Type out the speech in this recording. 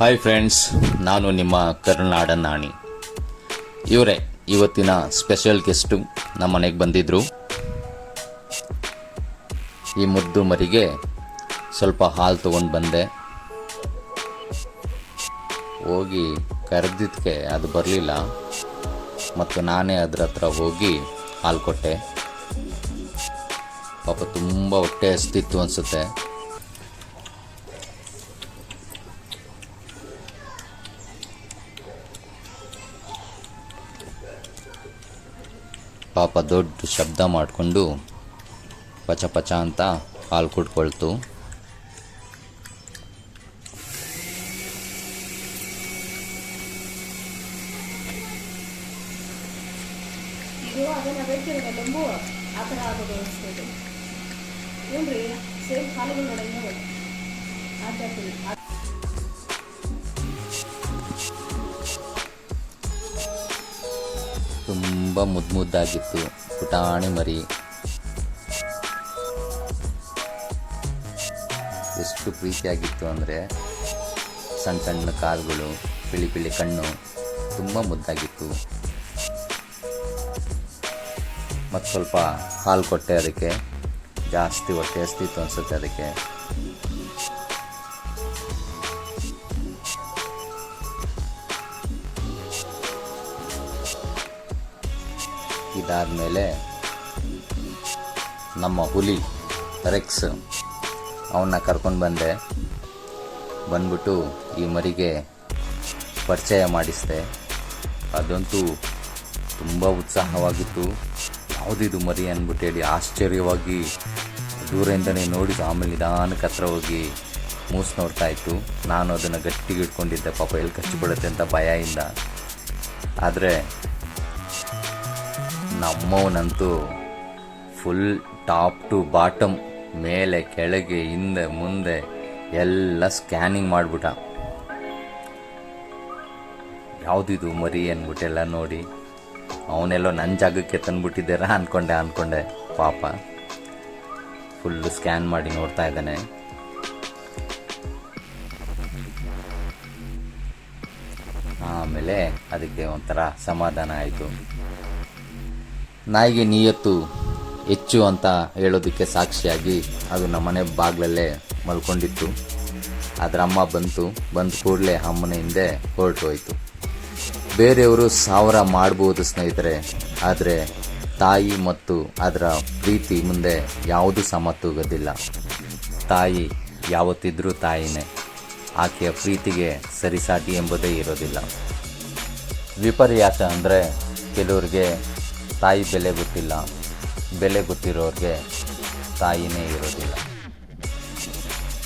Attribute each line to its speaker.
Speaker 1: Hi friends ನಾನು ನಿಮ್ಮ ಕರುನಾಡ ನಾಣಿ. ಇವರೇ, ಇವತ್ತಿನ ಸ್ಪೆಷಲ್ ಗೆಸ್ಟು ನಮ್ಮ ಮನೆಗೆ ಬಂದಿದ್ದರು ಈ ಮುದ್ದು ಮರಿಗೆ ಸ್ವಲ್ಪ ಹಾಲು ತೊಗೊಂಡು ಬಂದೆ. ಹೋಗಿ ಕರೆದಿದ್ದಕ್ಕೆ ಅದು ಬರಲಿಲ್ಲ. ಮತ್ತು ನಾನೇ ಅದ್ರ ಹತ್ರ ಹೋಗಿ ಹಾಲು ಕೊಟ್ಟೆ. ಪಾಪ ತುಂಬ ಹೊಟ್ಟೆ ಹಸ್ತಿತ್ತು ಅನಿಸುತ್ತೆ. ಪಾಪ ದೊಡ್ಡ ಶಬ್ದ ಮಾಡಿಕೊಂಡು ಪಚ ಪಚ ಅಂತ ಹಾಲು ಕುಡ್ಕೊಳ್ತು.
Speaker 2: ಇದು ಅದನ್ನ ಬೇಕಿರಲ್ಲ ಲಂಬು ಆ
Speaker 1: ತುಂಬ ಮುದ್ದು ಮುದ್ದಾಗಿತ್ತು. ಪುಟಾಣಿ ಮರಿ. ಎಷ್ಟು ಪ್ರೀತಿಯಾಗಿತ್ತು ಅಂದರೆ ಸಣ್ಣ ಸಣ್ಣ ಕಾಲುಗಳು ಬಿಳಿ ಬಿಳಿ ಕಣ್ಣು, ತುಂಬ ಮುದ್ದಾಗಿತ್ತು. ಮತ್ತು ಸ್ವಲ್ಪ ಹಾಲು ಕೊಟ್ಟೆ ಅದಕ್ಕೆ. ಜಾಸ್ತಿ ಹೊಟ್ಟೆ ಹಸ್ತಿತ್ತು ಅನಿಸುತ್ತೆ ಅದಕ್ಕೆ. ಇದಾದಮೇಲೆ ನಮ್ಮ ಹುಲಿ ರೆಕ್ಸ್ ಅವನ್ನ ಕರ್ಕೊಂಡು ಬಂದೆ. ಬಂದ್ಬಿಟ್ಟು ಈ ಮರಿಗೆ ಪರಿಚಯ ಮಾಡಿಸಿದೆ. ಅದಂತೂ ತುಂಬ ಉತ್ಸಾಹವಾಗಿತ್ತು. ಯಾವುದಿದು ಮರಿ ಅಂದ್ಬಿಟ್ಟು ಹೇಳಿ ಆಶ್ಚರ್ಯವಾಗಿ ದೂರದಿಂದನೇ ನೋಡಿದ್ದು ಆಮೇಲೆ ನಿಧಾನಕ್ಕೆ ಹತ್ರ ಹೋಗಿ ಮೂಸ್ ನೋಡ್ತಾ ಇತ್ತು. ನಾನು ಅದನ್ನು ಗಟ್ಟಿಗೆ ಇಟ್ಕೊಂಡಿದ್ದೆ ಪಾಪ ಎಲ್ಲಿ ಕಚ್ಚಿಬಿಡುತ್ತೆ ಅಂತ ಭಯದಿಂದ ಆದರೆ ನಮ್ಮವನಂತೂ ಫುಲ್ ಟಾಪ್ ಟು ಬಾಟಮ್ ಮೇಲೆ, ಕೆಳಗೆ, ಹಿಂದೆ, ಮುಂದೆ ಎಲ್ಲ ಸ್ಕ್ಯಾನಿಂಗ್ ಮಾಡಿಬಿಟ್ಟ. ಯಾವುದಿದು ಮರಿ ಅಂದ್ಬಿಟ್ಟೆಲ್ಲ ನೋಡಿ. ಅವನೆಲ್ಲೋ ನನ್ನ ಜಾಗಕ್ಕೆ ತಂದುಬಿಟ್ಟಿದ್ದೀರ ಅಂದ್ಕೊಂಡೆ ಅಂದ್ಕೊಂಡೆ ಪಾಪ. ಫುಲ್ಲು ಸ್ಕ್ಯಾನ್ ಮಾಡಿ ನೋಡ್ತಾ ಇದ್ದಾನೆ. ಆಮೇಲೆ ಅದಕ್ಕೆ ಒಂಥರ ಸಮಾಧಾನ ಆಯಿತು. ನಾಯಿಗೆ ನಿಯತ್ತು ಹೆಚ್ಚು ಅಂತ ಹೇಳೋದಕ್ಕೆ ಸಾಕ್ಷಿಯಾಗಿ ಅದು ನಮ್ಮ ಮನೆ ಬಾಗಿಲಲ್ಲೇ ಮಲ್ಕೊಂಡಿತ್ತು. ಅದರ ಅಮ್ಮ ಬಂತು, ಬಂದ ಕೂಡಲೇ ಅಮ್ಮನ ಹಿಂದೆ ಹೊರಟು ಹೋಯಿತು. ಬೇರೆಯವರು ಸಾವಿರ ಮಾಡ್ಬೋದು ಸ್ನೇಹಿತರೆ, ಆದರೆ ತಾಯಿ ಮತ್ತು ಅದರ ಪ್ರೀತಿ ಮುಂದೆ ಯಾವುದು ಸಮತೂಗದಿಲ್ಲ ತಾಯಿ ಯಾವತ್ತಿದ್ರೂ ತಾಯಿನೇ. ಆಕೆಯ ಪ್ರೀತಿಗೆ ಸರಿಸಾಟಿ ಎಂಬುದೇ ಇರೋದಿಲ್ಲ. ವಿಪರ್ಯಾಸ ಅಂದರೆ ಕೆಲವ್ರಿಗೆ ತಾಯಿ ಬೆಲೆ ಗೊತ್ತಿಲ್ಲ. ಬೆಲೆ ಗೊತ್ತಿರೋರಿಗೆ ತಾಯಿನೇ ಇರೋದಿಲ್ಲ.